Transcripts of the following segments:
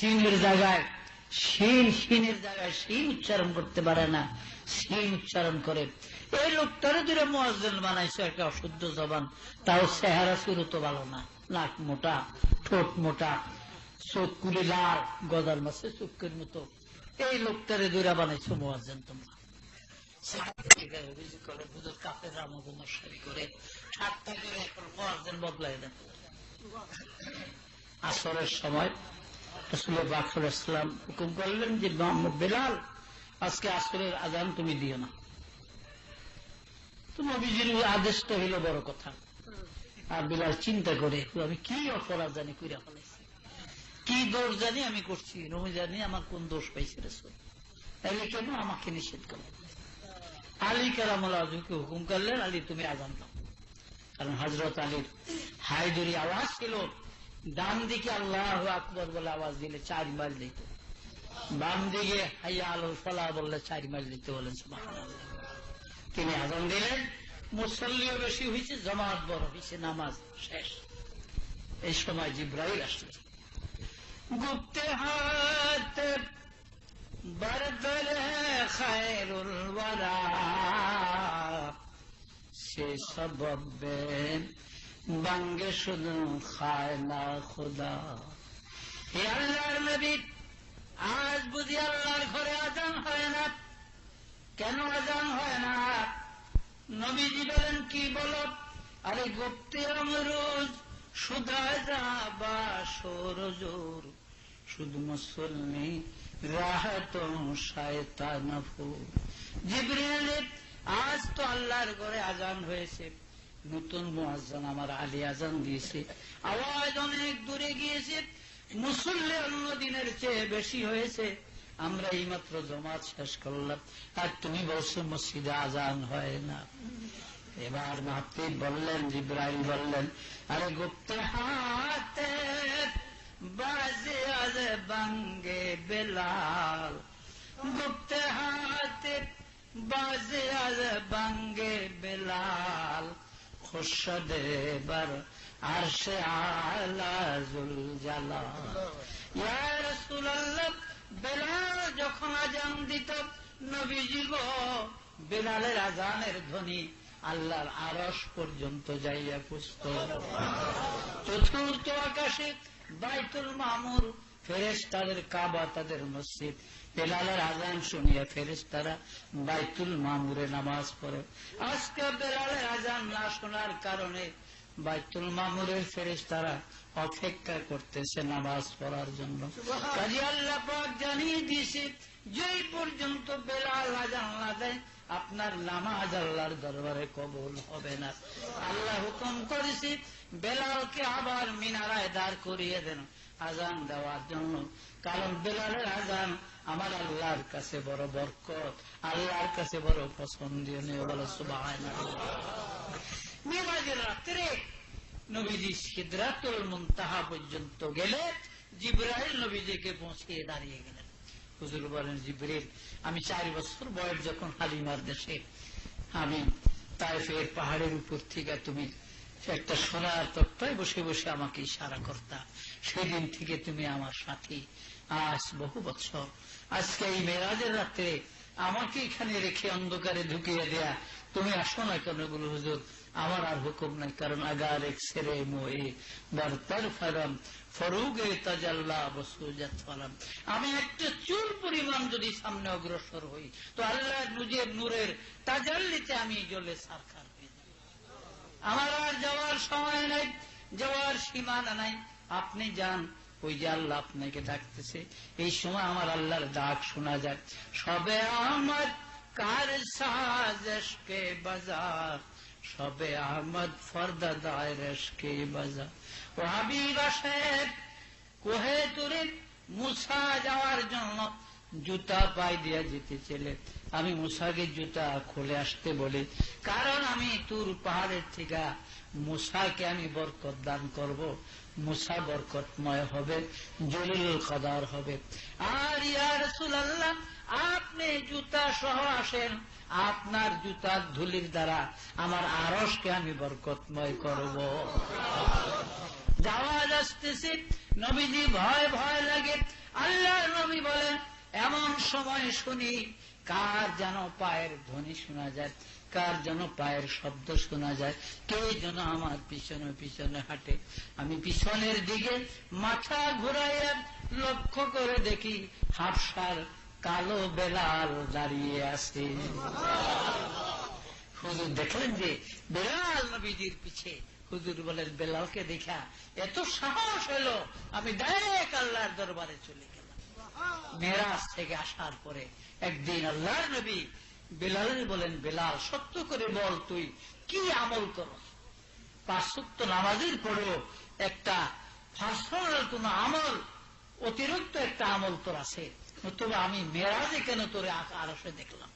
সিনের জায়গায় শিন শিনের জায়গায় শিন উচ্চারণ করতে পারে না শিন উচ্চারণ করে। এই লোকটারে দূরে মোয়াজ্জেল বানাইছে, একটা অশুদ্ধ জবান। তাও চেহারা শুরু তো ভালো না, নাক মোটা, ঠোঁট মোটা, চোখ কুলি লাল গদার মাসে চোখের মতো। এই লোকটারে দূরে বানাইছো মোয়াজ্জেন তোমরা। মোয়াজ্জেন আসরের সময় হুকুম করলেন যে বেলাল, আজকে আসরের আজান তুমি দিও না। তো নবীজির আদেশটা হইল বড় কথা। আর বিলাল চিন্তা করে, আমি কি অপরাধ জানি কইরা ফেলাইছি? কি দোষ জানি আমি করছি? নবী জানি আমার কোন দোষ পাইছে রসুল? তাইলে কেন আমাকে নিষেধ করলেন আলী কারামুল্লাহকে হুকুম করলেন, আলী, তুমি আজান দাও। কারণ হজরত আলীর হায়দুরি আওয়াজ ছিল। ডান দিকে আল্লাহ আকবর বলে আওয়াজ দিলে চার মাইল দিত। বাম দিকে হাইয়া আলো ফলা বললে চার মাইল দিতে বলেন তিনি আজান দিলেন, মুসল্লিও বেশি হয়েছে জমাত বড় হয়েছে নামাজ শেষ। এই সময় জিব্রাইল আসলে। গুপ্তে হাত বরদল খায়রুল ওয়ারা সে সববে বাঙ্গে শুধু খায় না খুদা। হে আল্লাহর নবী, আজ বুঝি আল্লাহর ঘরে আজান হয় না। কেন আজান হয় না? নবীজি বলেন, কি বলো? আরে গুপ্তে আমরুজ সুদা যা বা সরজোর শুধু মুসল্লি রাহত শায়তান জিবরিল, আজ তো আল্লাহর ঘরে আজান হয়েছে। নতুন মুয়াজ্জান আমার আলী আজান দিয়েছে। আওয়াজ অনেক দূরে গিয়েছে। মুসল্লি অন্য দিনের চেয়ে বেশি হয়েছে। আমরা এই মাত্র জমাত শেষ করলাম। আর তুমি বলছো, মসজিদে আজান হয় না। এবার মাতৃ বললেন, জিব্রাইল বললেন, আরে গুপ্ত হাতে বাজে আজ বাঙ্গে বেলাল। গুপ্ত হাতে বাজে আজ বাঙ্গে বেলাল। খুশদ এবার আর সে আলাজুল জালা ইয়া বেলাল যখন আজান দিত, নবীজি গো, বেলালের আজানের ধ্বনি আল্লাহর আরস পর্যন্ত যাইয়া পুষ্ট চতুর্থ আকাশে বাইতুল মামুর ফেরেস্তাদের কাবা তাদের মসজিদ। বেলালের আজান শুনিয়া ফেরেস্তারা বাইতুল মামুরে নামাজ পড়ে। আজকে বেলালের আজান না শোনার কারণে বাইতুল মামুরের ফেরেস্তারা অপেক্ষা করতেছে নামাজ পড়ার জন্য। কাজী আল্লাহ জানিয়ে দিয়েছে যেই পর্যন্ত বেলাল আজান না দেয় আপনার নামাজ আল্লাহর দরবারে কবল হবে না। আল্লাহ হুকুম করেছি বেলালকে আবার মিনারায় দাঁড় করিয়ে দেন। আজান দেওয়ার জন্য। কারণ বেলালের আজান আমার আল্লাহর কাছে বড় বরকত, আল্লাহর কাছে বড় পছন্দীয় রাত্রে নবীজি সিদ্ধাতুল মুনতাহা পর্যন্ত গেলে জিব্রাইল নবীজিকে পৌঁছিয়ে দাঁড়িয়ে গেলেন। হুজুর বলেন জিব্রিল আমি চার বছর বয়স যখন হালিমার দেশে, আমি তাইফের পাহাড়ের উপর থেকে তুমি একটা সোনার তত্ত্বায় বসে বসে আমাকে ইশারা করতা, সেদিন থেকে তুমি আমার সাথী। আজ বহু বছর। আজকে এই মেরাজের রাত্রে আমাকে এখানে রেখে অন্ধকারে ঢুকিয়ে দেয়া। তুমি আসো না কেন বলো হুজুর? আমার আর হুকুম নাই। কারণ আগার এক সেরে মোয়ে বরতর ফারাম, ফরুগে তাজাল্লা বসুজাত ফালাম আমি একটা চুল পরিমাণ যদি সামনে অগ্রসর হই, তো আল্লাহ নিজের নূরের তাজাল্লিতে আমি জ্বলে সারখার আমার আর যাওয়ার সময় নাই, যাওয়ার সীমানা নাই। আপনি যান, ওই যে আল্লাহ আপনাকে ডাকতেছে। এই সময় আমার আল্লাহর ডাক শোনা যায়। সবে আমার কার সাজকে বাজার? সবে আহমদ ফর্দা দায়রসকে বাজার। ও হাবিব আসেন কোহে তুরে মুসা যাওয়ার জন্য জুতা পাই দিয়া যেতে ছেলে আমি মুসাকে জুতা খুলে আসতে বলি, কারণ আমি তুর পাহাড়ের থেকে মুসাকে আমি বরকত দান করব। মুসা বরকতময় হবে জলিল কদার হবে। আর ইয়ার সুলাল্লাহ আপনি জুতা সহ আসেন। আপনার জুতার ধুলির দ্বারা আমার আরসকে আমি বরকতময় করব। যাওয়া আসতেছে নবীজি ভয় ভয় লাগে। আল্লাহ নবী বলেন এমন সময় শুনি, কার যেন পায়ের ধ্বনি শোনা যায়, কার যেন পায়ের শব্দ শোনা যায়, কে যেন আমার পিছনে পিছনে হাঁটে। আমি পিছনের দিকে মাথা ঘুরাইয়া লক্ষ্য করে দেখি, হাফসার কালো বেলাল দাঁড়িয়ে আছে। হুজুর দেখলেন যে বেলাল নবীজির পিছে, হুজুর বলেন, বেলালকে দেখা, এত সাহস হলো, আমি ডাইরেক্ট আল্লাহর দরবারে চলে গেলাম। মেরাজ থেকে আসার পরে একদিন আল্লাহর নবী বেলালের বলেন, বেলাল, সত্য করে বল তুই, কি আমল কর? পাঁচসত্য নামাজের পরেও একটা পার্সোনাল কোন আমল, অতিরিক্ত একটা আমল তোর আছে। তবে আমি মেরাজে কেন তোরে আরসে দেখলাম?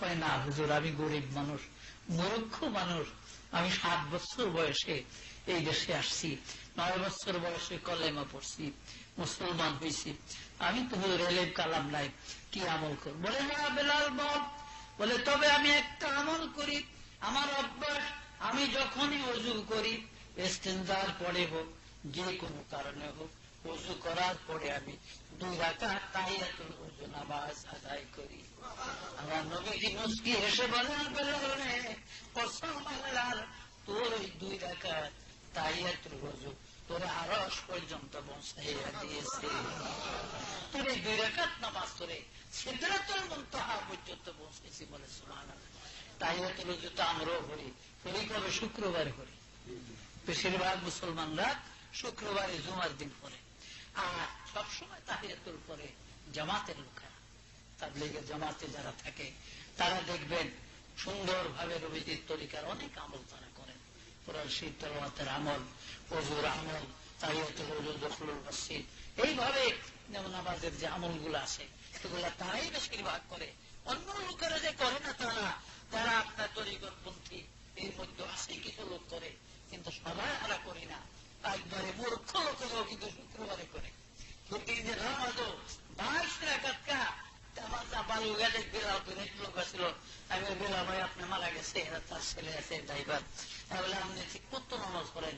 কয়, না, হুজুর, আমি গরিব মানুষ, মূর্খ মানুষ। আমি সাত বছর বয়সে এই দেশে আসছি। নয় বছর বয়সে কলেমা পড়ছি, মুসলমান হয়েছি আমি তো রেলের কালাম নাই, কি আমল কর বলে না বেলাল বল বলে, তবে আমি একটা আমল করি। আমার অভ্যাস, আমি যখনই অজু করি এস্তেন্দার পরে হোক, যে কোনো কারণে হোক, অজু করার পরে আমি দুই রাখা তাইয়াতুল অজু নামাজ আদায় করি। আমার নবীজি মুসকি হেসে বলেন বেলালে কসম আল্লাহর, তোর ওই দুই রাখা তাইয়াতুল অজু তোর আরস পর্যন্ত পৌঁছাইয়া দিয়েছে। তোর দুই রেখাত নামাজ তোরে সিদ্ধাতুল মুনতাহা পর্যন্ত পৌঁছেছি বলে সুমান তাইয়াতুল অজু তো আমরাও করি করি কবে? শুক্রবার করি। বেশিরভাগ মুসলমানরা শুক্রবারে জুমার দিন পরে আর সবসময় তাহিয়াতুল পরে জামাতের লোকেরা। তাবলিগের জামাতে যারা থাকে, তারা দেখবেন সুন্দর ভাবে রবিজির তরিকার অনেক আমল তারা কোরআন শীত তলওয়াতের আমল অজুর আমল এইভাবে যেমন আমাদের যে আমলগুলো আছে সেগুলা তারাই বেশিরভাগ করে। অন্য লোকেরা যে করে না তারা তারা আপনার তরিকরপন্থী এর মধ্যে আছে কিছু লোক করে, কিন্তু সবাই আমরা করি না। একবারে মূর্খ লোকেরাও কিন্তু শুক্রবারে করে। আমি ভাই আপনি মারা গেছে তার ছেলে আছে, ড্রাইভার। তাহলে আপনি ঠিক কত নামাজ করেন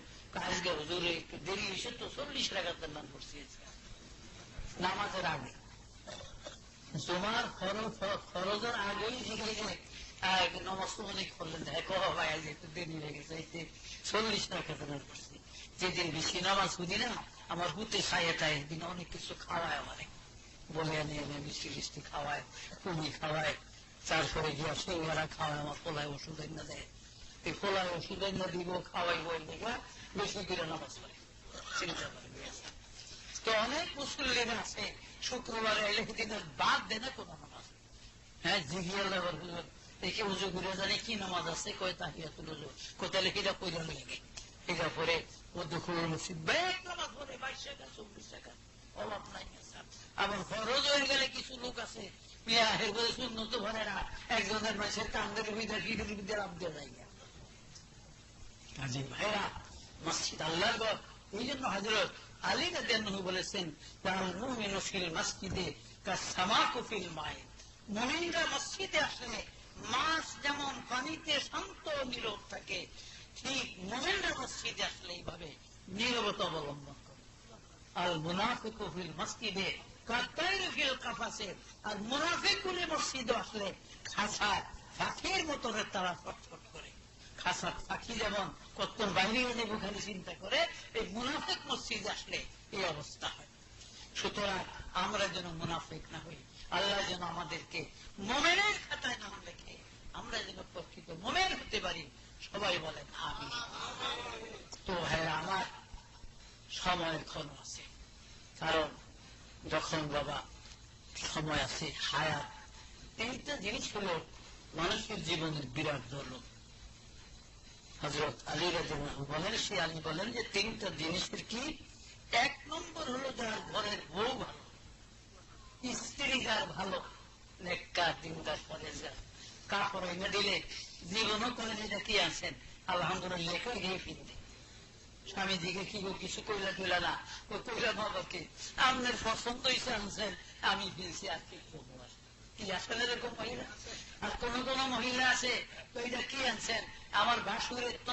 আজকে হুজুরে একটু দেরি হয়েছে তো চল্লিশ রাখাতের নাম করছি। নামাজের আগে। তোমার খরচের আগেই নমাজ অনেক করলেন ভাই, আজ একটু দেরি হয়ে গেছে। চল্লিশ রাখাতের নাম করছি। যেদিন বেশি নামাজ শুনি না, আমার বুতে খাইয়ে টাই দিন অনেক কিছু খাওয়ায় আমারে। বলে এনে এনে মিষ্টি মিষ্টি খাওয়ায় খাওয়ায় তারপরে গিয়া সৌরা খাওয়ায়, আমার খোলায় ওষুধ এনে দেয়। তো অনেক আছে, শুক্রবারে এলে দিনের বাদ দেয় না নামাজ। হ্যাঁ লেবার দেখে উজু ঘুরে জানি কি নামাজ আছে, কয় কোথায় লিখিটা এটা পরে ও ব্যাগ নামাজ বাইশ টাকা, চব্বিশ টাকা। অভাব নাই আবার খরচ হয়ে গেলে কিছু লোক আছে বিয়াহের বলে শূন্য ভরে না। একজনের মাসের কান্দের ভিতরে কিডুর ভিতরে লাভ দিয়ে কাজী ভাইরা মসজিদ আল্লাহর ঘর। এই জন্য হজরত আলী রাদিয়াল্লাহু বলেছেন মসজিদে কাসামাকু ফিল মায়ে মুমিনরা মসজিদে আসলে মাছ যেমন পানিতে শান্ত নীরব থাকে, ঠিক মোমেনরা মসজিদে আসলে এইভাবে নীরবতা অবলম্বন করে। আর মুনাফিক ফিল মসজিদে আর মুনাফিক গুলি মসজিদে আসলে খাসা পাখির মতো তারা ছটফট করে। খাসা পাখি যেমন কত্তর বাইরে এনে খালি চিন্তা করে এই মুনাফিক মসজিদে আসলে এই অবস্থা হয়। সুতরাং আমরা যেন মুনাফিক না হই, আল্লাহ যেন আমাদেরকে মোমেনের খাতায় নাম লেখে, আমরা যেন প্রকৃত মোমেন হতে পারি। সবাই বলেন আমি তো হ্যাঁ আমার সময়ের ক্ষণ আছে। কারণ যখন বাবা সময় আছে, হায়াত তিনটা জিনিস হল মানুষের জীবনের বিরাট দৌলত। হজরত আলী রাজন বলেন সে আলী বলেন যে, তিনটা জিনিসের কি? এক নম্বর হলো যার ঘরের বউ ভালো স্ত্রী যার ভালো জীবনও করে যেটা কি আছেন আলহামদুলিল্লাহ গিয়ে স্বামীজিকে কি কিছু কইলা টইলা না? ও কইলা বাবাকে আপনার পছন্দ হয়েছে আনছেন আমি ফিরছি, আর কি কি আসলে এরকম মহিলা আর কোন কোন মহিলা আছে ওইটা কি আনছেন? আমার ভাসুরের তো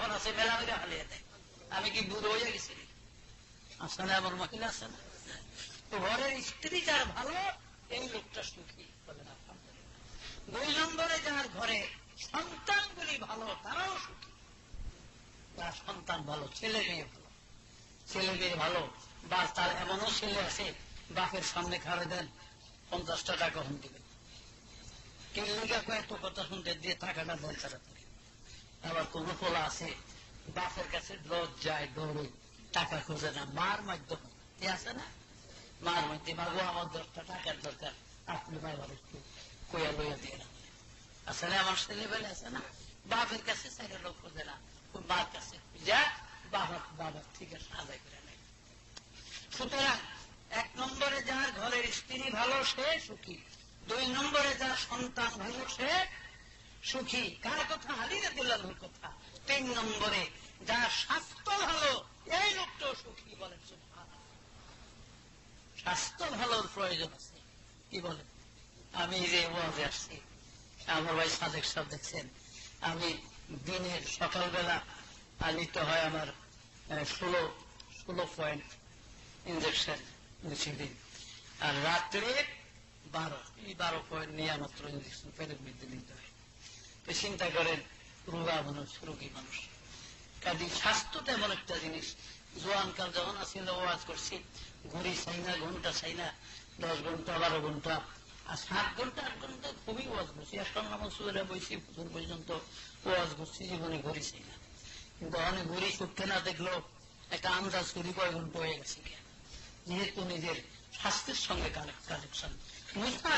ভালো আছে, মেলা মেলা হালিয়ে দেয়। আমি কি বুড়ো হয়ে গেছি? না এমন মহিলা আছে না। ঘরের স্ত্রী যার ভালো, এই লোকটা সুখী বলেন। দুই নম্বরে যার ঘরে সন্তানগুলি ভালো, তারাও সুখী। তার সন্তান ভালো, ছেলে মেয়ে ভালো। ছেলে মেয়ে ভালো বা তার এমনও ছেলে আছে, বাপের সামনে খাড়ে দেন, পঞ্চাশটা টাকা হন দিবেন কিল্লিগা কয়েকটা কথা শুনতে দিয়ে টাকাটা দেন আবার কোন পোলা আছে, বাপের কাছে যায় দৌড়ে টাকা খোঁজে না, মার মাধ্যমে। কি আছে না? মার মাধ্যমে, মাগো, আমার দশটা টাকার দরকার, আপনি বাবার একটু কইয়া লইয়া দিয়ে না আসলে আমার ছেলে বেলে আছে না? বাপের কাছে চাইলে লোক খোঁজে না। ওই মার কাছে যা বাবা বাবা, ঠিক আছে, আদায় করে নেয়। সুতরাং এক নম্বরে যার ঘরের স্ত্রী ভালো, সে সুখী। দুই নম্বরে যার সন্তান ভালো, সে সুখী। কার কথা? হালিয়ে দিলাম কথা। তিন নম্বরে যার স্বাস্থ্য ভালো, এই লোকটাও সুখী বলেন স্বাস্থ্য ভালোর প্রয়োজন আছে। কি বলেন আমি যে ওয়াজে আসছি, আমার ভাই সাদেক সাহেব দেখছেন, আমি দিনের সকালবেলা আনিতে হয় আমার ষোলো ষোলো পয়েন্ট ইঞ্জেকশন দিন আর রাত্রে বারো, এই বারো পয়েন্ট নিয়ে মাত্র ইঞ্জেকশন পেটের মধ্যে নিতে হয়। চিন্তা করেন, রোগা মানুষ, রোগী মানুষ। কাজে স্বাস্থ্যটা এমন একটা জিনিস। জোয়ান কাল যখন আসছিল ওয়াজ করছি, ঘড়ি চাই না, ঘণ্টা চাই না, দশ ঘণ্টা, বারো ঘণ্টা, আর সাত ঘণ্টা, আট ঘণ্টা খুবই ওয়াজ করছি। একটা নামাজ সুবিধা বইছি প্রচুর পর্যন্ত ওয়াজ করছি, জীবনে ঘড়ি চাই না। কিন্তু অনেক ঘড়ি চোখে না দেখল একটা আন্দাজ করি কয় ঘণ্টা হয়ে গেছে কেন যেহেতু নিজের স্বাস্থ্যের সঙ্গে কানেকশন মুসা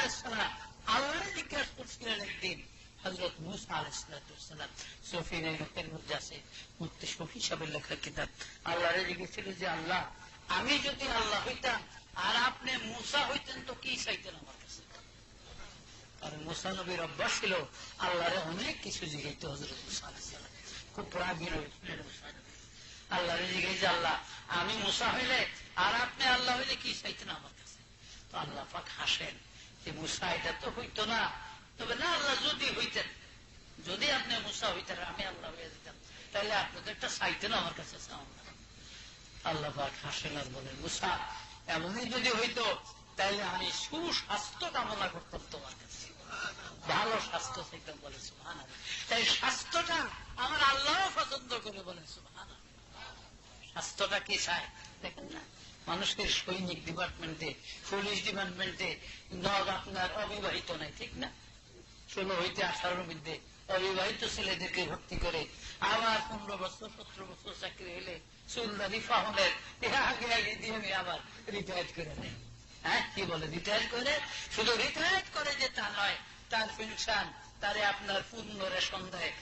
আল্লাহ জিজ্ঞাসা করছিলেন একদিন হজরত মুসা আলাইসালাম সফিনের মুখের মধ্যে আছে মুক্তি সফি সাহেবের লেখা কিতাব আল্লাহরে জিজ্ঞেছিল যে আল্লাহ আমি যদি আল্লাহ হইতাম আর আপনি মুসা হইতেন তো কি চাইতেন আমার কাছে কারণ মুসা নবীর অভ্যাস ছিল আল্লাহরে অনেক কিছু জিজ্ঞাইতে হজরত মুসা আলাইসালাম খুব নবী। আল্লাহরে জিজ্ঞেস আল্লাহ আমি মুসা হইলে আর আপনি আল্লাহ হইলে কি চাইতেন আমার কাছে তো আল্লাহ পাক হাসেন যে মুসা এটা তো হইতো না তবে না, আল্লাহ যদি হইতেন, যদি আপনি মুসা হইতেন, আমি আল্লাহ হয়ে যেতাম তাহলে আপনি তো একটা চাইতেন আমার কাছে চাও। আল্লাহ হাসেন আর বলেন, মুসা, এমনই যদি হইতো তাহলে আমি সুস্বাস্থ্য কামনা করতাম তোমার কাছে। ভালো স্বাস্থ্য চাইতাম বলে সুহান তাই স্বাস্থ্যটা আমার আল্লাহ পছন্দ করে বলে সুহান স্বাস্থ্যটা কি চায় দেখেন না, মানুষকে সৈনিক ডিপার্টমেন্টে পুলিশ ডিপার্টমেন্টে নগ আপনার অবিবাহিত নাই, ঠিক না? ষোলো হইতে আঠারোর মধ্যে। অবিবাহিত ছেলেদেরকে ভর্তি করে আবার পনেরো বছর, সতেরো বছর চাকরি হলে চুলদারি ফাহনের আগে আগে দিয়ে আমি আবার রিটায়ার করে নেয় হ্যাঁ কি বলে? রিটায়ার করে? শুধু রিটায়ার করে যে তা নয়, তার পেনশন তারে আপনার পূর্ণ রেশন দেয়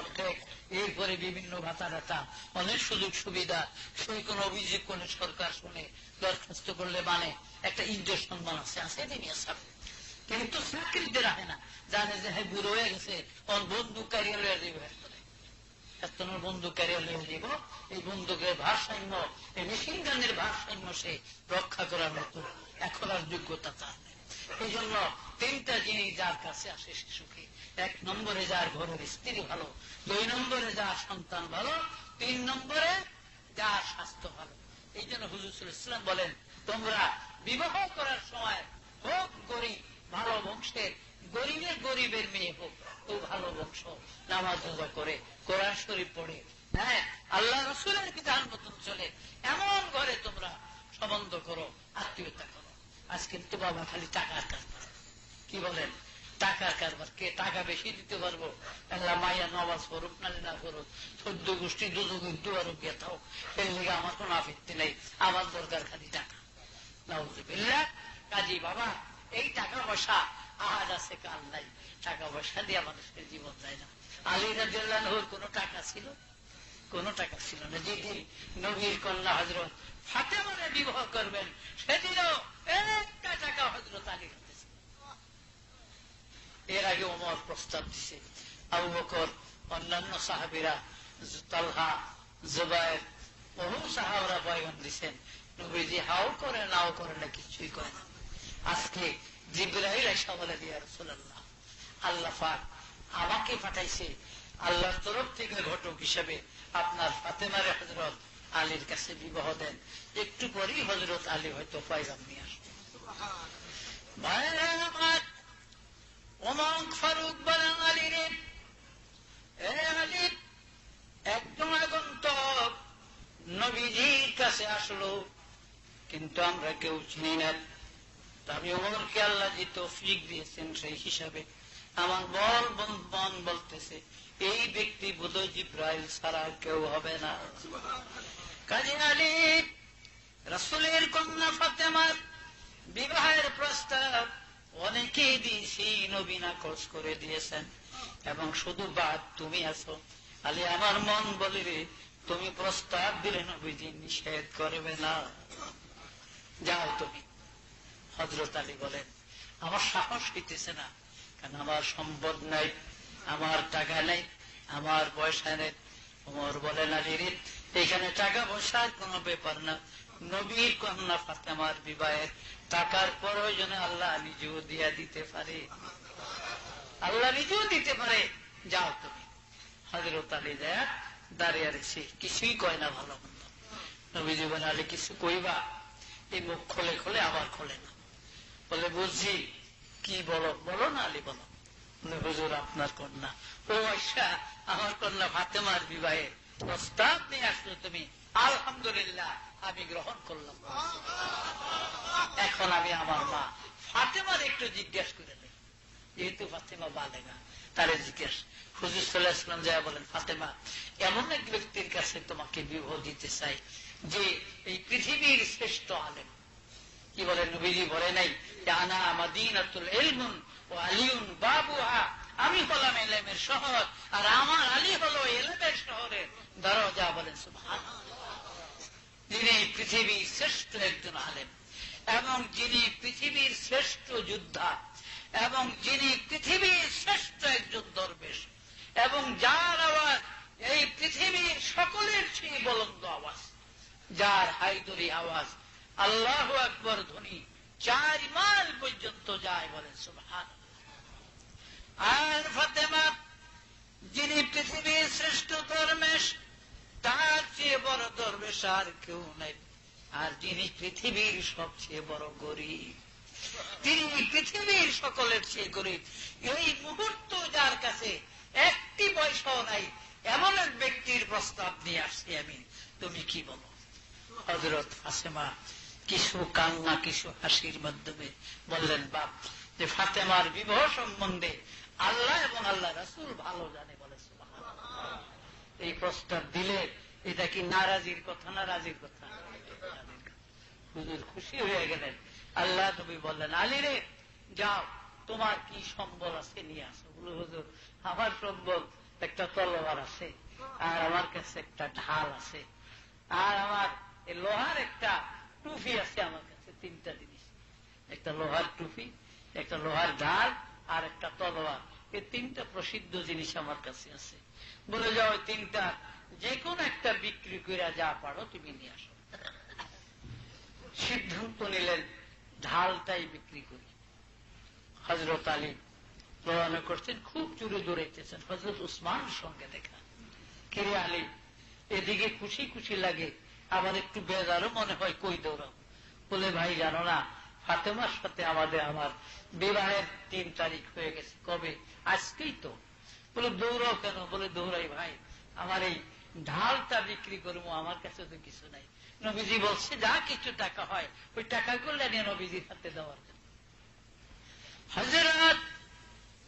অর্ধেক এরপরে বিভিন্ন ভাতা টাতা অনেক সুযোগ সুবিধা। সেই কোন অভিযোগ করলে সরকার শুনে দরখাস্ত করলে মানে একটা ইজ্জত সম্মান আছে আছে তিনি সব কিন্তু চাকরিতে রাখে না। জানে যে হ্যাঁ বুড়ো হয়ে গেছে ওর লইয়া দিব তোমার বন্দুক কারিয়া লইয়া দিব এই বন্দুকের ভারসাম্য, এই মেশিন গানের ভারসাম্য সে রক্ষা করার মতো এখন আর যোগ্যতা তার এই জন্য তিনটা জিনিস যার কাছে আসে শিশুকে এক নম্বরে যার ঘরের স্ত্রী ভালো, দুই নম্বরে যার সন্তান ভালো, তিন নম্বরে যার স্বাস্থ্য ভালো। এই জন্য হুজুর ইসলাম বলেন, তোমরা বিবাহ করার সময় হোক গরিব ভালো বংশের গরিবের গরিবের মেয়ে হোক, তো ভালো বংশ। নামাজ রোজা করে, কোরআন শরীফ পড়ে। হ্যাঁ আল্লাহ রসুলের বিধান মতন চলে? এমন ঘরে তোমরা সম্বন্ধ করো, আত্মীয়তা করো। আজ কিন্তু বাবা খালি টাকার কারবার। কি বলেন? টাকার কারবার। কে টাকা বেশি দিতে পারব? আল্লাহ মাইয়া নবাজ করুক নালে না করুক চোদ্দ গোষ্ঠী দুদুগুর দুয়ারও গিয়ে থাও এর লিগে আমার কোনো আপত্তি নেই। আমার দরকার খালি টাকা। নাউজুবিল্লাহ। কাজী বাবা এই টাকা পয়সা আজ আছে, কাল নাই। টাকা পয়সা দিয়ে মানুষের জীবন যায় না। আলী রাজুল্লাহর কোনো টাকা ছিল? কোনো টাকা ছিল না। যেদিন নবীর কন্যা হজরত ফাতেমারে বিবাহ করবেন, সেদিনও একটা টাকা হজরত আলী এর আগে ওমর প্রস্তাব দিছে, আবু বকর, অন্যান্য সাহাবিরা, তালহা, জুবায়ের, বহু সাহাবরা পয়গন দিছেন, নবীজি হাও করে, নাও করে না, কিছুই করে না। আজকে জিব্রাহিল এসা আল্লাহ আমাকে পাঠাইছে। আল্লাহর তরফ থেকে ঘটক হিসেবে আপনার ফাতেমারে হজরত আলীর কাছে বিবাহ দেন। একটু পরেই হজরত আলী হয়তো পাইগাম নিয়ে আসবে। ফারুক বলেন, আলী রে আলী একজন আগন্তক নবীজির কাছে আসলো, কিন্তু আমরা কেউ চিনি না। আমি ওমরকে আল্লাহ যে তৌফিক দিয়েছেন সেই হিসাবে আমার মন বলতেছে, এই ব্যক্তি বোধহয় জিব্রাইল ছাড়া কেউ হবে না। কাজী আলী রসুলের কন্যা ফাতেমার বিবাহের প্রস্তাব অনেকেই দিয়েছি নবীনা কোর্স করে দিয়েছেন। এবং শুধু বাদ তুমি আছো। আলী আমার মন বলি তুমি প্রস্তাব দিলে নবীজি নিষেধ করবে না। যাও তুমি। হজরত আলী বলেন, আমার সাহস হইতেছে না, কারণ আমার সম্পদ নাই, আমার টাকা নাই, আমার পয়সা নেই। ওমর বলেন, আলী রে, এখানে টাকা পয়সার কোন ব্যাপার না। নবীর কন্যা ফাতেমার বিবাহের টাকার প্রয়োজনে আল্লাহ নিজেও দিয়া দিতে পারে। আল্লাহ নিজেও দিতে পারে। যাও তুমি। হজরত আলী দেয়া দাঁড়িয়ে রেছি কিছুই কয় না ভালো মন্দ। নবী জীবন আলী, কিছু কইবা? এই মুখ খোলে খোলে, আবার খোলে না। বলে বুঝছি কি বলো? বলো না, আলী, বলো। হুজুর, আপনার কন্যা। ও আইসা আমার কন্যা ফাতেমার বিবাহে প্রস্তাব নিয়ে আসলো তুমি। আলহামদুলিল্লাহ, আমি গ্রহণ করলাম। এখন আমি আমার মা। ফাতেমার একটু জিজ্ঞেস করে নেই। যেহেতু ফাতেমা বালেগা, তারে জিজ্ঞেস। হুজুর সাল্লাহ ইসলাম যা বলেন, ফাতেমা, এমন এক ব্যক্তির কাছে তোমাকে বিবাহ দিতে চাই যে এই পৃথিবীর শ্রেষ্ঠ আলেম। কি বলে নবীজি বলে নাই? আনা মাদিনাতুল ইলমুন ও আলিউন বাবুহা। আমি হলাম এলেমের শহর, আর আমার আলী হলো এলেমের শহরের দরজা বলেন যিনি পৃথিবীর শ্রেষ্ঠ একজন আলেম, এবং যিনি পৃথিবীর শ্রেষ্ঠ যোদ্ধা, এবং যিনি পৃথিবীর শ্রেষ্ঠ একজন দরবেশ, এবং যার আওয়াজ, এই পৃথিবীর সকলের চেয়ে বলন্দ আওয়াজ, যার হাইদরি আওয়াজ আল্লাহ আকবর ধ্বনি। চার মাইল পর্যন্ত যায় বলেন সুবহান আর ফাতেমা, যিনি পৃথিবীর শ্রেষ্ঠ দরবেশ তার চেয়ে বড় দরবেশ আর কেউ নাই। আর যিনি পৃথিবীর সবচেয়ে বড় গরিব, তিনি পৃথিবীর সকলের চেয়ে গরিব। এই মুহূর্ত যার কাছে একটি পয়সাও নাই, এমন এক ব্যক্তির প্রস্তাব নিয়ে আসছি আমি। তুমি কি বলো? হজরত ফাসেমা কিছু কান্না কিছু হাসির মাধ্যমে বললেন বাপ, যে ফাতেমার বিবাহ সম্বন্ধে আল্লাহ এবং আল্লাহ রাসুল ভালো জানে বলে এই প্রস্তাব দিলে এটা কি নারাজির কথা না রাজির কথা? হুজুর খুশি হয়ে গেলেন। আল্লাহ নবী বললেন, আলী রে, যাও, তোমার কি সম্বল আছে নিয়ে আসো। বলে, হুজুর, আমার সম্বল একটা তলোয়ার আছে, আর আমার কাছে একটা ঢাল আছে, আর আমার লোহার একটা টুফি আছে আমার কাছে, তিনটা জিনিস। একটা লোহার টুফি একটা লোহার ঢাল আর একটা তলোয়ার। এই তিনটা প্রসিদ্ধ জিনিস আমার কাছে আছে। বলে যাও তিনটা যে কোনো একটা বিক্রি করে যা পারো তুমি নিয়ে আসো। সিদ্ধান্ত নিলেন, ঢালটাই বিক্রি করি। হজরত আলী রওনা করছেন, খুব জোরে দৌড়াইতেছেন। হজরত উসমানের সঙ্গে দেখা। কিরে আলী, এদিকে খুশি খুশি লাগে। আবার একটু বেজারও মনে হয়, কই দৌড়াও বলে, ভাই, জানো না, ফাতেমার সাথে আমাদের আমার বিবাহের তিন তারিখ হয়ে গেছে। কবে? আজকেই তো। বলে, দৌড়াও কেন? বলে, দৌড়াই ভাই, আমার এই ঢালটা বিক্রি করব, আমার কাছে তো কিছু নাই। নবীজি বলছে, যা কিছু টাকা হয়, ওই টাকা করলে নিয়ে নবীজির হাতে দেওয়ার জন্য। হজরত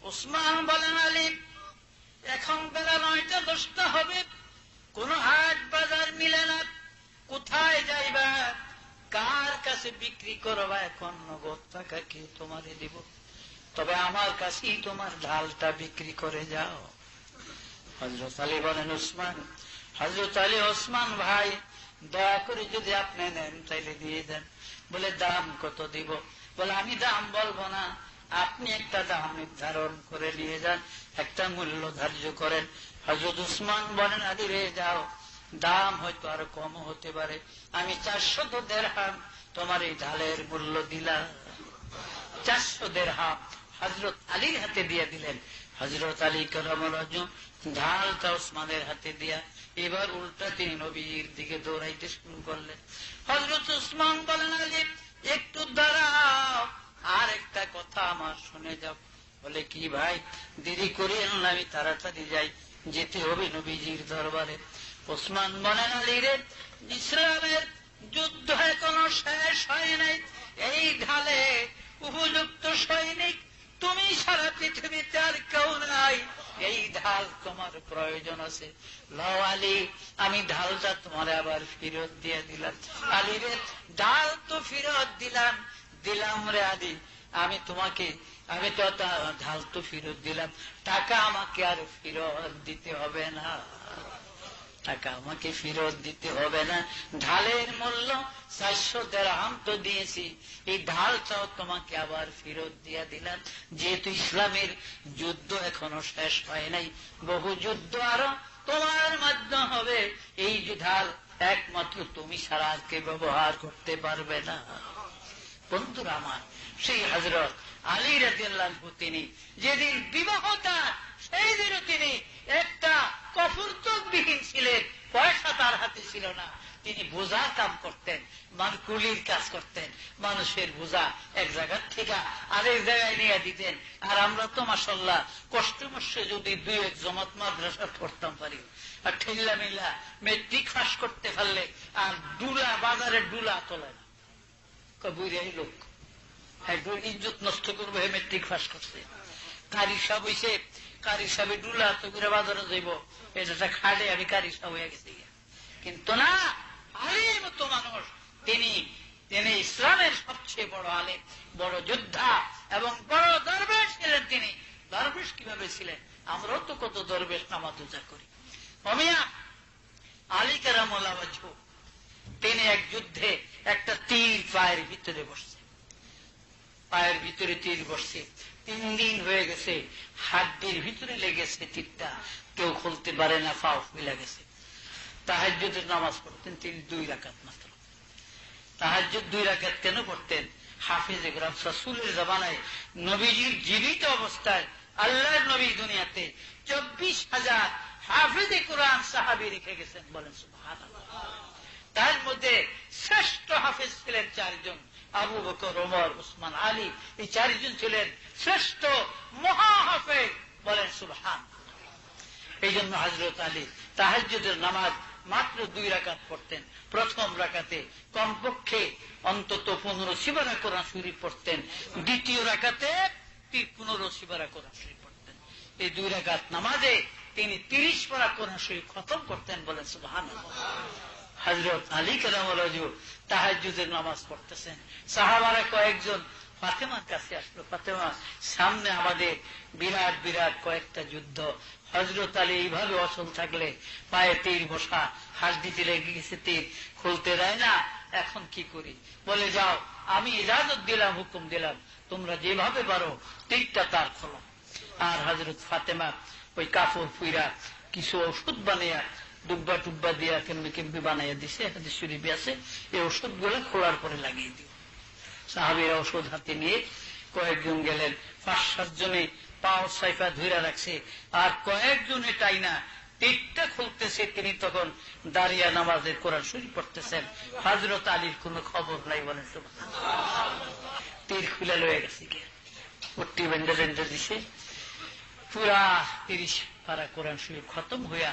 ওসমান বলেন, আলী, এখন বেলা নয়টা দশটা হবে, কোন হাট বাজার মিলে না। কোথায় যাইবা? কার কাছে বিক্রি করবা? এখন নগদ টাকা কি তোমারে দিব? তবে আমার কাছেই তোমার ঢালটা বিক্রি করে যাও। হজরত আলী বলেন, ওসমান হজরত আলী, ওসমান ভাই, দয়া করে যদি আপনি নেন, তাইলে দিয়ে দেন। বলে, দাম কত দিব? বলে, আমি দাম বলব না। আপনি একটা দাম নির্ধারণ করে নিয়ে যান, একটা মূল্য ধার্য করেন। হজরত উসমান বলেন আদি রে, যাও। দাম হয়তো আরও কম হতে পারে। আমি চারশো তো দেড়হাম তোমার এই ঢালের মূল্য দিলাম। চারশো দেড়হাম হজরত আলীর হাতে দিয়ে দিলেন। হজরত আলী করম ঢালটা উসমানের হাতে দিয়া এবার উল্টা তিনি নবীর দিকে দৌড়াইতে শুরু করলেন। হজরত উসমান বলেন একটু দাঁড়াও, আর একটা কথা আমার শুনে যাও। বলে, কি ভাই, দেরি করিয়েন আমি তাড়াতাড়ি যাই। যেতে হবে নবীজির দরবারে। ওসমান বলেন আলী রে ইসলামের যুদ্ধ এখনও শেষ হয় নাই। এই ঢালে উপযুক্ত সৈনিক তুমি সারা পৃথিবীতে আর কেউ নাই। এই ঢাল তোমার প্রয়োজন আছে। লও আলী, আমি ঢালটা তোমার আবার ফিরত দিয়ে দিলাম। আলী রে, ঢাল তো ফিরত দিলাম। দিলাম রে আলী, আমি তোমাকে, আমি তো ঢাল তো ফিরত দিলাম। টাকা আমাকে আর ফিরত দিতে হবে না। টাকা আমাকে ফেরত দিতে হবে না। ঢালের মূল্য চারশো দেড়হাম তো দিয়েছি। এই ঢালটাও তোমাকে আবার ফেরত দিয়ে দিলাম। যেহেতু ইসলামের যুদ্ধ এখনও শেষ হয় নাই, বহু যুদ্ধ আরও তোমার মাধ্যম হবে। এই ঢাল একমাত্র তুমি সারা আর কে ব্যবহার করতে পারবে না। বন্ধুরা আমার, সেই হজরত আলী রাজিয়াল্লাহ তিনি, যেদিন বিবাহ তার, সেই দিনও তিনি একটা কফুরতবিহীন ছিলেন, পয়সা তার হাতে ছিল না। তিনি বোঝার কাম করতেন মান কুলির কাজ করতেন, মানুষের বোঝা এক জায়গার থেকে আরেক জায়গায় নিয়ে দিতেন। আর আমরা তো মাসাল্লাহ কষ্ট মস্যে যদি দুই এক জমাত মাদ্রাসা পড়তাম পারি। আর ঠেল্লা মিল্লা মেট্রিক ফাঁস করতে পারলে আর ডুলা বাজারে ডুলা তোলে না। কবুরাই লোক। একজন ইজ্জত নষ্ট করব, হে মেট্রিক ফাঁস করছে। কারি সাহেব হইছে, কারি সাহেবে ডুলা তো করে বাজারে যাইব। এটা খাড়ে আমি কারি সাহেব হয়ে গেছি কিন্তু না আলীর মতো মানুষ, তিনি তিনি ইসলামের সবচেয়ে বড় আলেম, বড় যোদ্ধা এবং বড় দরবেশ ছিলেন তিনি। দরবেশ কীভাবে ছিলেন? আমরাও তো কত দরবেশ নামাতুজা করি। অমিয়া, আলী কেরামুল্লাহ তিনি এক যুদ্ধে একটা তীর পায়ের ভিতরে বসছে। পায়ের ভিতরে তীর বসছে তিন দিন হয়ে গেছে, হাড্ডির ভিতরে লেগেছে তীরটা কেউ খুলতে পারে না ফাও মিলা গেছে। তাহাজ্যদের নামাজ পড়তেন তিনি দুই রাকাত মাত্র। তাহাজ্য দুই রাকাত কেন পড়তেন? হাফিজ গ্রাম রসুলের জমানায় নবীজির জীবিত অবস্থায় আল্লাহর নবী দুনিয়াতে চব্বিশ হাজার হাফিজ কোরআন সাহাবি রেখে গেছেন বলেন তার মধ্যে শ্রেষ্ঠ হাফিজ ছিলেন চারজন। আবু বকর, ওমর, উসমান, আলী এই চারজন ছিলেন শ্রেষ্ঠ মহাহাফেজ। বলেন সুবহান এই জন্য হজরত আলী তাহাজ্জুদের নামাজ মাত্র দুই রাকাত পড়তেন। প্রথম রাকাতে কমপক্ষে অন্তত পনেরো শিবারা কোরআন শরীফ পড়তেন। দ্বিতীয় রাকাতে পনেরো শিবারা কোরআন শরীফ পড়তেন। এই দুই রাকাত নামাজে তিনি তিরিশ পারা কোরআন শরীফ খতম করতেন বলেন সুবহান হজরত আলী কালামরাজু তাহাজুদের নামাজ পড়তেছেন। সাহাবারা কয়েকজন ফাতেমার কাছে আসলো। ফাতেমা, সামনে আমাদের বিরাট বিরাট কয়েকটা যুদ্ধ। হজরত আলী এইভাবে অচল থাকলে পায়ে তীর বসা হাত দিতে লেগে গেছে তীর, খুলতে দেয় না, এখন কি করি? বলে, যাও, আমি ইজাজত দিলাম, হুকুম দিলাম, তোমরা যেভাবে পারো তীরটা তার খোলো। আর হজরত ফাতেমা ওই কাপড় ফুইরা কিছু ওষুধ বানিয়া ডুব্বা টুব্বা দিয়া কেমনি কেমনি বানাইয়া দিছে হাতে শরীফে আছে এই ওষুধগুলো খোলার পরে লাগিয়ে দিও। সাহাবিরা ওষুধ হাতে নিয়ে কয়েকজন গেলেন, পাঁচ, সাত জনে পাও সাইফা ধুইরা রাখছে, আর কয়েকজনে টাইনা তীরটা খুলতেছে, তিনি তখন দাঁড়িয়া নামাজের কোরআন শরীফ পড়তেছেন। হাজরত আলীর কোন খবর নাই বলেন তীর খুলে লয়ে গেছে পট্টি বেন্ডে বেন্ডে দিছে। পুরা তিরিশ পারা কোরআন শরীফ খতম হইয়া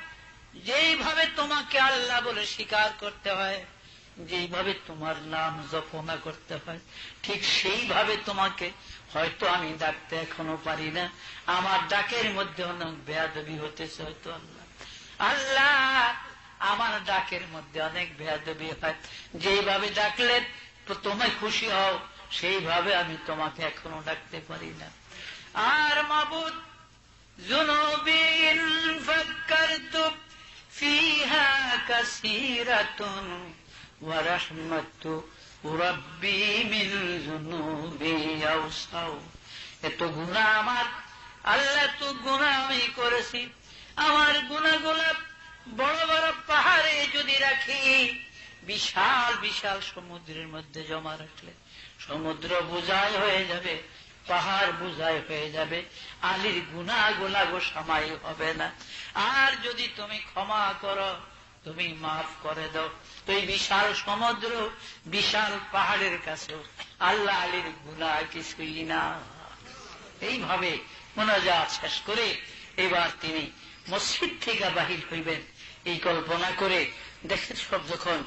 যেইভাবে তোমাকে আল্লাহ বলে স্বীকার করতে হয়, যেইভাবে তোমার নাম জপনা করতে হয়, ঠিক সেইভাবে তোমাকে হয়তো আমি ডাকতে এখনও পারি না। আমার ডাকের মধ্যে অনেক বেয়াদবি হতেছে হয়তো আল্লাহ। আল্লাহ, আমার ডাকের মধ্যে অনেক বেয়াদবি হয়। যেইভাবে ডাকলেন তোমায় খুশি হও, সেইভাবে আমি তোমাকে এখনও ডাকতে পারি না। আর মাবুদ, জুনবিন ফাক্কার তুপ فيها كثيرة ورحمة ربي من ذنوبي أوسع এত গুণা আমার আল্লাহ তো গুণা আমি করেছি আমার গুণাগুলা বড় বড় পাহাড়ে যদি রাখি বিশাল বিশাল সমুদ্রের মধ্যে জমা রাখলে সমুদ্র বোঝাই হয়ে যাবে পাহাড় বুঝাই হয়ে যাবে। আলির গুণা গোলা গো সামাই হবে না। আর যদি তুমি ক্ষমা করো, তুমি মাফ করে দাও। তো এই বিশাল সমুদ্র, বিশাল পাহাড়ের কাছেও আল্লাহ আলীর গুণা কিছুই না। এইভাবে মোনাজাত শেষ করে এবার তিনি মসজিদ থেকে বাহির হইবেন। এই কল্পনা করে দেখেন সব যখন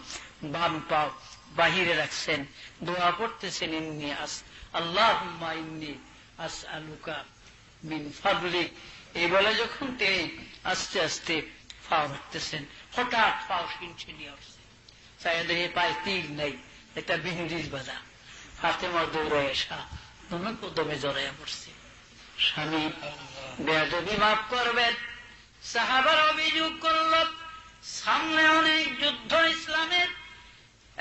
বাম পাও বাহিরে রাখছেন, দোয়া পড়তেছেন ইন্নি আস ইন্নি আস মিন ফাবলিক এই বলে যখন তিনি আস্তে আস্তে হঠাৎ নিয়ে তীর নেই ফাতেমা দৌড়ে কদমে জড়াইয়া পড়ছে। স্বামী বেদবি মাফ করবেন। সাহাবার অভিযোগ করল, সামনে অনেক যুদ্ধ ইসলামের,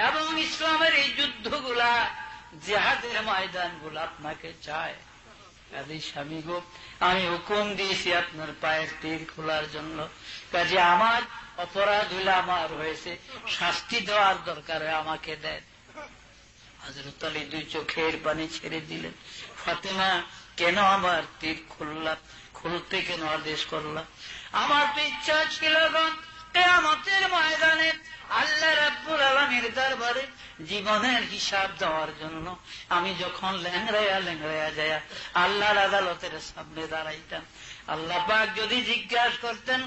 এবং ইসলামের এই যুদ্ধগুলা জেহাদের ময়দানগুলো আপনাকে চায়। কাজে স্বামী গো, আমি হুকুম দিয়েছি আপনার পায়ের তীর খোলার জন্য। কাজে আমার অপরাধ হইলে আমার হয়েছে, শাস্তি দেওয়ার দরকার আমাকে দেন। হাজরত আলী দুই চোখের পানি ছেড়ে দিলেন। ফাতেমা, কেন আমার তীর খুললাম খুলতে কেন আদেশ করলাম আমার তো ইচ্ছা ছিল কেয়ামতের ময়দানে আল্লাহ রাব্বুল আলমীর দরবারে জীবনের হিসাব দেওয়ার জন্য আমি যখন ল্যাংড়াইয়া ল্যাংড়াইয়া যায় আল্লাহর আদালতের সামনে দাঁড়াইতাম, আল্লাহ পাক যদি জিজ্ঞাসা করতেন,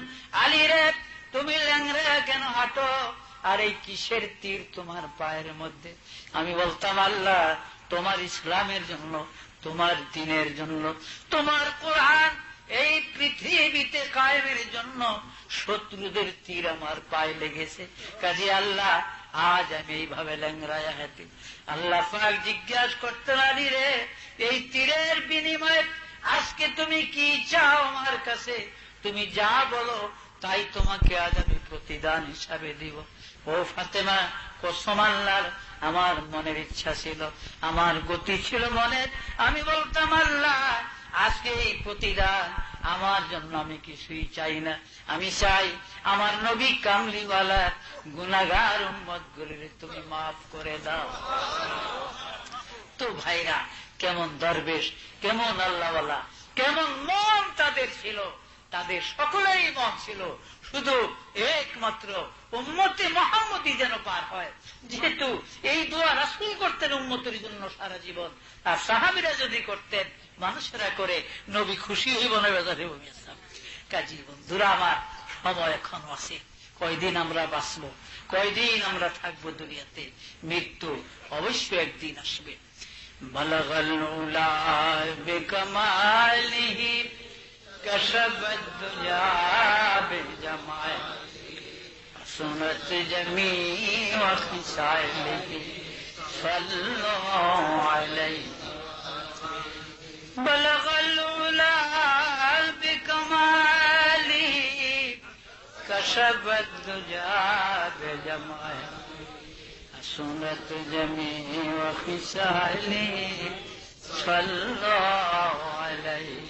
আলী রে, তুমি ল্যাংড়াইয়া কেন হাঁটো? আর এই কিসের তীর তোমার পায়ের মধ্যে? আমি বলতাম, আল্লাহ, তোমার ইসলামের জন্য, তোমার দিনের জন্য, তোমার কোরআন এই পৃথিবীতে কায়েমের জন্য শত্রুদের তীর আমার পায়ে লেগেছে। কাজে আল্লাহ, আজ আমি এইভাবে ল্যাংরায়া হাতে আল্লাহ পাক জিজ্ঞাসা করতে পারি রে, এই তীরের বিনিময়ে আজকে তুমি কি চাও আমার কাছে? তুমি যা বলো, তাই তোমাকে আজ আমি প্রতিদান হিসাবে দিব। ও ফাতেমা, কসম আল্লাহর, আমার মনের ইচ্ছা ছিল, আমার গতি ছিল মনের। আমি বলতাম, আল্লাহ, আজকে এই প্রতিদান আমার জন্য আমি কিছুই চাই না। আমি চাই আমার নবী কামলিওয়ালা গুনাগার উম্মত গুলির তুমি মাফ করে দাও। তো ভাইরা, কেমন দরবেশ, কেমন আল্লাহওয়ালা, কেমন মন তাদের ছিল, তাদের সকলেই মন ছিল। শুধু একমাত্র উম্মতে মোহাম্মদই যেন পার হয়। যেহেতু এই দোয়া রাসুল করতেন উন্মতের জন্য সারা জীবন। আর সাহাবিরা যদি করতেন মানুষেরা করে নবী খুশি হইব না বেজার হইব কাজী বন্ধুরা আমার সময় এখন আছে কয়দিন আমরা বাঁচব কয়দিন আমরা থাকবো দুনিয়াতে মৃত্যু অবশ্যই একদিন আসবে বলগল বেকমালিহি كشف الدجى بالجمال حسنت جميع خصاله صلوا عليه بلغ العلا بكمالي كشف الدجى بجمالي حسنت جميع وخصالي صلى الله عليه